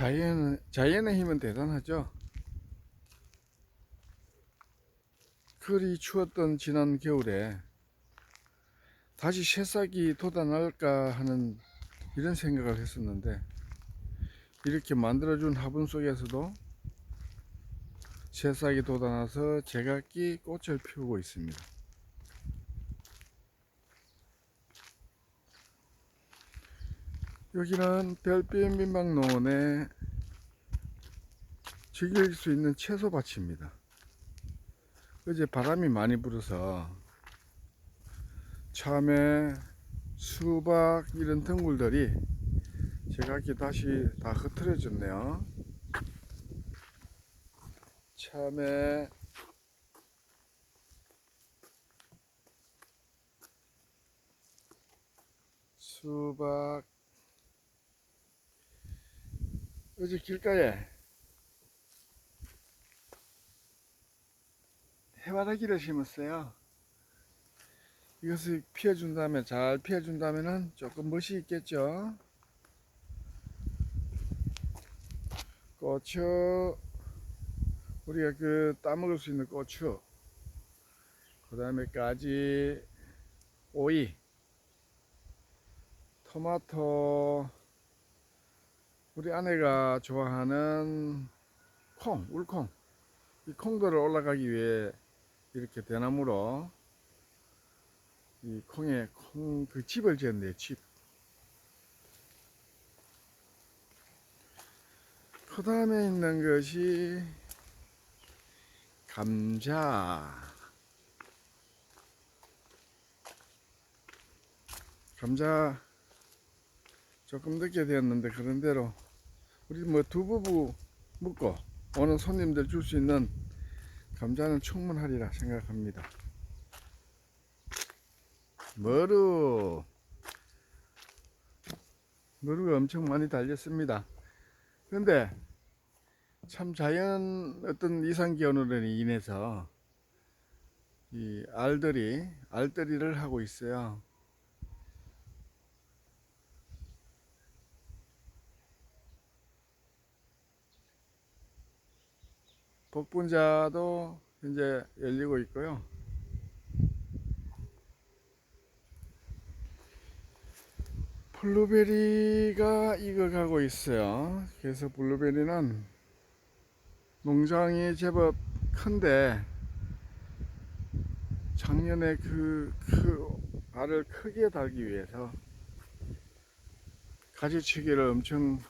자연, 자연의 힘은 대단하죠. 그리 추웠던 지난 겨울에 다시 새싹이 돋아날까 하는 이런 생각을 했었는데 이렇게 만들어준 화분 속에서도 새싹이 돋아나서 제각기 꽃을 피우고 있습니다. 여기는 별빛 민박농원의 즐길 수 있는 채소밭입니다. 어제 바람이 많이 불어서 참외, 수박 이런 덩굴들이 제각기 다시 다 흐트러졌네요. 참외, 수박, 어제 길가에 해바라기를 심었어요. 이것을 피워준 다음에 잘 피워준다면은 조금 멋이 있겠죠. 고추 우리가 그 따먹을 수 있는 고추 그 다음에 까지 오이 토마토 우리 아내가 좋아하는 콩 울콩 이 콩들을 올라가기 위해 이렇게 대나무로 이 콩에 콩 그 집을 지었네요 집. 그 다음에 있는 것이 감자. 감자 조금 늦게 되었는데 그런 대로 우리 뭐 두부부 묵고 오는 손님들 줄 수 있는 감자는 충분하리라 생각합니다. 머루 머루가 엄청 많이 달렸습니다. 근데 참 자연 어떤 이상 기온으로 인해서 이 알들이 알들이를 하고 있어요. 복분자도 현재 열리고 있고요. 블루베리가 익어가고 있어요. 그래서 블루베리는 농장이 제법 큰데 작년에 그, 그 알을 크게 달기 위해서 가지치기를 엄청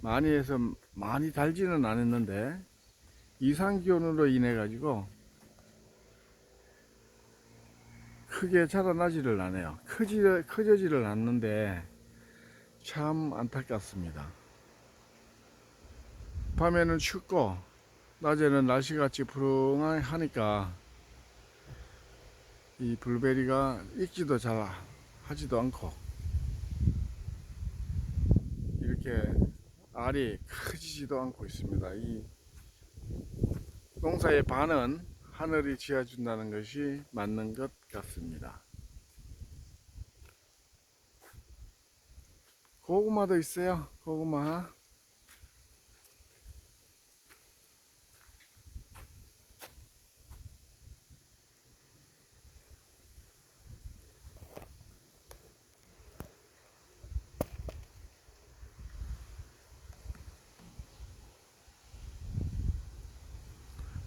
많이 해서 많이 달지는 않았는데 이상 기온으로 인해 가지고 크게 자라나지를 않아요. 크지, 커져지를 않는데 참 안타깝습니다. 밤에는 춥고 낮에는 날씨같이 푸릉하니까 이 블루베리가 익지도 잘 하지도 않고 이렇게 알이 커지지도 않고 있습니다. 이 농사의 반은 하늘이 지어준다는 것이 맞는 것 같습니다. 고구마도 있어요. 고구마.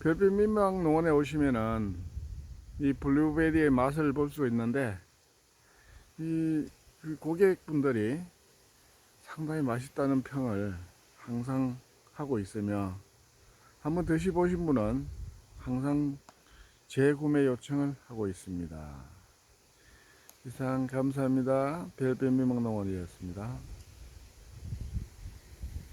별빛 민박 농원에 오시면은 이 블루베리의 맛을 볼 수 있는데 이그 고객분들이 상당히 맛있다는 평을 항상 하고 있으며 한번 드셔보신 분은 항상 재구매 요청을 하고 있습니다. 이상 감사합니다. 별빛 민박 농원이었습니다.